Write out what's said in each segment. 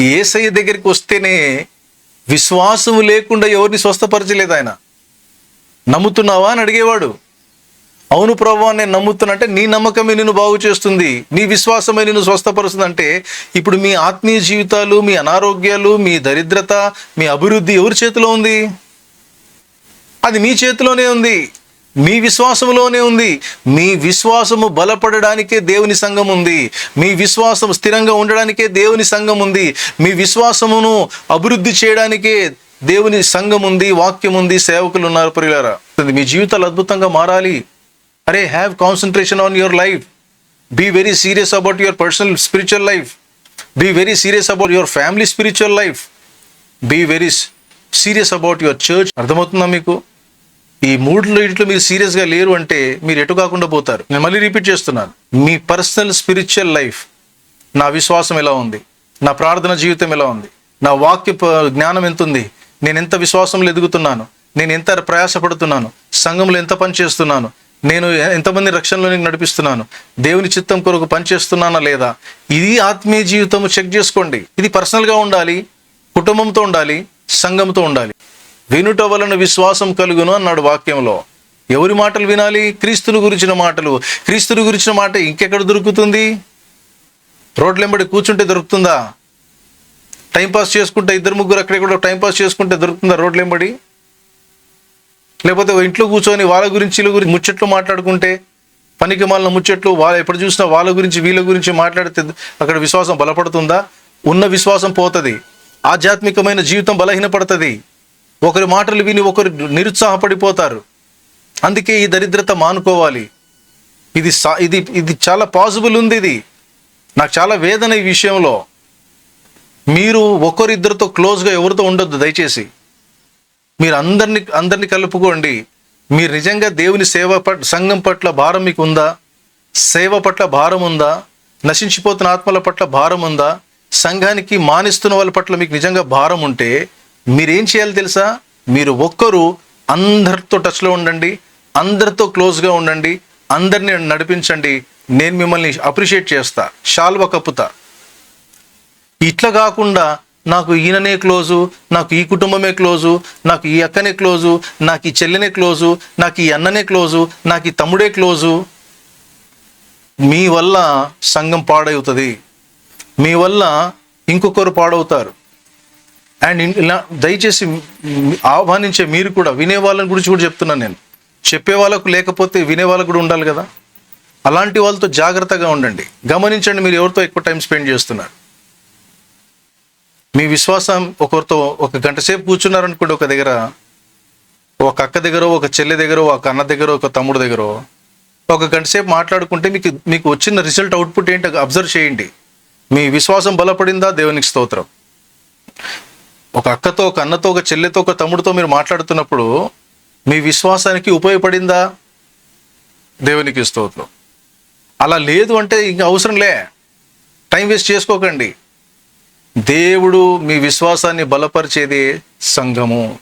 ఏసయ్య దగ్గరికి వస్తేనే విశ్వాసము లేకుండా ఎవరిని స్వస్థపరచలేదు ఆయన. నమ్ముతున్నావా అని అడిగేవాడు. అవును ప్రభు నేను నమ్ముతున్నాంటే నీ నమ్మకమే నిన్ను బాగు చేస్తుంది నీ విశ్వాసమే నిన్ను స్వస్థపరుస్తుంది అంటే ఇప్పుడు మీ ఆత్మీయ జీవితాలు మీ అనారోగ్యాలు మీ దరిద్రత మీ అభివృద్ధి ఎవరి చేతిలో ఉంది? అది మీ చేతిలోనే ఉంది. మీ విశ్వాసములోనే ఉంది. మీ విశ్వాసము బలపడడానికే దేవుని సంఘం ఉంది. మీ విశ్వాసం స్థిరంగా ఉండడానికే దేవుని సంఘం ఉంది. మీ విశ్వాసమును అభివృద్ధి చేయడానికే దేవుని సంఘం ఉంది వాక్యం ఉంది సేవకులు ఉన్నారు ప్రియులారా. మీ జీవితాలు అద్భుతంగా మారాలి. అరే have concentration on your life be very serious about your personal spiritual life be very serious about your family spiritual life be very serious about your church అర్థమవుతుందా మీకు? ఈ మూడులో ఇట్లో మీరు సీరియస్గా లేరు అంటే మీరు ఎటు కాకుండా పోతారు. నేను మళ్ళీ రిపీట్ చేస్తున్నాను. మీ పర్సనల్ స్పిరిచువల్ లైఫ్ నా విశ్వాసం ఎలా ఉంది? నా ప్రార్థన జీవితం ఎలా ఉంది? నా వాక్య జ్ఞానం ఎంత ఉంది? నేను ఎంత విశ్వాసంలో ఎదుగుతున్నాను? నేను ఎంత ప్రయాసపడుతున్నాను? సంఘంలో ఎంత పని చేస్తున్నాను? నేను ఎంతమంది రక్షణలోనికి నడిపిస్తున్నాను? దేవుని చిత్తం కొరకు పనిచేస్తున్నానా లేదా? ఇది ఆత్మీయ జీవితం చెక్ చేసుకోండి. ఇది పర్సనల్గా ఉండాలి కుటుంబంతో ఉండాలి సంఘంతో ఉండాలి. వినుట వలన విశ్వాసం కలుగును అన్నాడు వాక్యంలో. ఎవరి మాటలు వినాలి? క్రీస్తుని గురించిన మాటలు. క్రీస్తుని గురించిన మాట ఇంకెక్కడ దొరుకుతుంది? రోడ్లెంబడి కూర్చుంటే దొరుకుతుందా? టైంపాస్ చేసుకుంటే ఇద్దరు ముగ్గురు అక్కడెక్కడ టైంపాస్ చేసుకుంటే దొరుకుతుందా రోడ్లెంబడి? లేకపోతే ఇంట్లో కూర్చొని వాళ్ళ గురించి వీళ్ళ గురించి ముచ్చట్లు మాట్లాడుకుంటే పనికి మాలిన ముచ్చట్లు వాళ్ళు ఎప్పుడు చూసినా వాళ్ళ గురించి వీళ్ళ గురించి మాట్లాడితే అక్కడ విశ్వాసం బలపడుతుందా? ఉన్న విశ్వాసం పోతుంది. ఆధ్యాత్మికమైన జీవితం బలహీనపడుతుంది. ఒకరి మాటలు విని ఒకరు నిరుత్సాహపడిపోతారు. అందుకే ఈ దరిద్రత మానుకోవాలి. ఇది సా- ఇది ఇది చాలా పాసిబుల్ ఉంది ఇది. నాకు చాలా వేదన ఈ విషయంలో. మీరు ఒకరిద్దరితో క్లోజ్గా ఎవరితో ఉండొద్దు దయచేసి. మీరు అందరిని అందరిని కలుపుకోండి. మీరు నిజంగా దేవుని సేవ పట్ సంఘం పట్ల భారం మీకు ఉందా? సేవ పట్ల భారం ఉందా? నశించిపోతున్న ఆత్మల పట్ల భారం ఉందా? సంఘానికి మానిస్తున్న వాళ్ళ పట్ల మీకు నిజంగా భారం ఉంటే మీరేం చేయాలి తెలుసా? మీరు ఒక్కరు అందరితో టచ్లో ఉండండి అందరితో క్లోజ్గా ఉండండి అందరిని నడిపించండి. నేను మిమ్మల్ని అప్రిషియేట్ చేస్తా షాల్వ కప్పుతా. ఇట్లా కాకుండా నాకు ఈయననే క్లోజు నాకు ఈ కుటుంబమే క్లోజు నాకు ఈ అక్కనే క్లోజు నాకు ఈ చెల్లెనే క్లోజు నాకు ఈ అన్ననే క్లోజు నాకు ఈ తమ్ముడే క్లోజు. మీ వల్ల సంఘం పాడవుతుంది. మీ వల్ల ఇంకొకరు పాడవుతారు. అండ్ ఇలా దయచేసి ఆహ్వానించే మీరు కూడా వినే వాళ్ళని గురించి కూడా చెప్తున్నాను నేను. చెప్పే వాళ్ళకు లేకపోతే వినే వాళ్ళకు కూడా ఉండాలి కదా? అలాంటి వాళ్ళతో జాగ్రత్తగా ఉండండి. గమనించండి మీరు ఎవరితో ఎక్కువ టైం స్పెండ్ చేస్తున్నారు. మీ విశ్వాసం ఒకరితో ఒక గంట సేపు కూర్చున్నారనుకోండి ఒక దగ్గర ఒక అక్క దగ్గర ఒక చెల్లె దగ్గర ఒక అన్న దగ్గర ఒక తమ్ముడు దగ్గర ఒక గంట సేపు మాట్లాడుకుంటే మీకు మీకు వచ్చిన రిజల్ట్ అవుట్పుట్ ఏంటో అబ్జర్వ్ చేయండి. మీ విశ్వాసం బలపడిందా? దేవునికి స్తోత్రం. ఒక అక్కతో ఒక అన్నతో ఒక చెల్లెతో ఒక తమ్ముడితో మీరు మాట్లాడుతున్నప్పుడు మీ విశ్వాసానికి ఉపయోగపడిందా? దేవునికి స్తోత్రం. అలా లేదు అంటే ఇంకా అవసరం లే. టైం వేస్ట్ చేసుకోకండి. దేవుడు మీ విశ్వాసాన్ని బలపరిచేది సంఘము.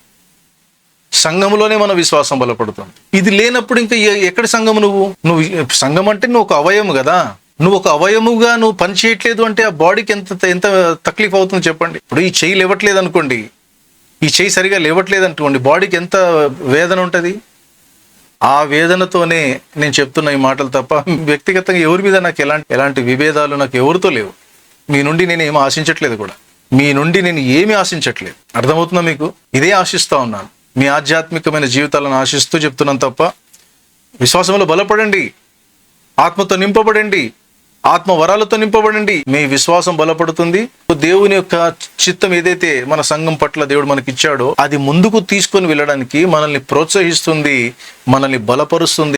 సంఘములోనే మన విశ్వాసం బలపడుతుంది. ఇది లేనప్పుడు ఇంకా ఎక్కడి సంఘము నువ్వు? నువ్వు సంఘం అంటే నువ్వు ఒక అవయము కదా. నువ్వు ఒక అవయముగా నువ్వు పని చేయట్లేదు అంటే ఆ బాడీకి ఎంత ఎంత తక్లీఫ్ అవుతుంది చెప్పండి. ఇప్పుడు ఈ చెయ్యి లేవట్లేదు అనుకోండి ఈ చెయ్యి సరిగా లేవట్లేదు అనుకోండి బాడీకి ఎంత వేదన ఉంటుంది? ఆ వేదనతోనే నేను చెప్తున్న ఈ మాటలు తప్ప వ్యక్తిగతంగా ఎవరి మీద నాకు ఎలాంటి ఎలాంటి విభేదాలు నాకు ఎవరితో లేవు. మీ నుండి నేను ఏమి ఆశించట్లేదు కూడా. మీ నుండి నేను ఏమి ఆశించట్లేదు. అర్థమవుతుందా మీకు? ఇదే ఆశిస్తూ ఉన్నాను. మీ ఆధ్యాత్మికమైన జీవితాలను ఆశిస్తూ చెప్తున్నాను తప్ప విశ్వాసంలో బలపడండి. ఆత్మతో నింపబడండి. ఆత్మ వరాలతో నింపబడండి. మీ విశ్వాసం బలపడుతుంది. దేవుని యొక్క చిత్తం ఏదైతే మన సంఘం పట్ల దేవుడు మనకి ఇచ్చాడో అది ముందుకు తీసుకొని వెళ్ళడానికి మనల్ని ప్రోత్సహిస్తుంది మనల్ని బలపరుస్తుంది.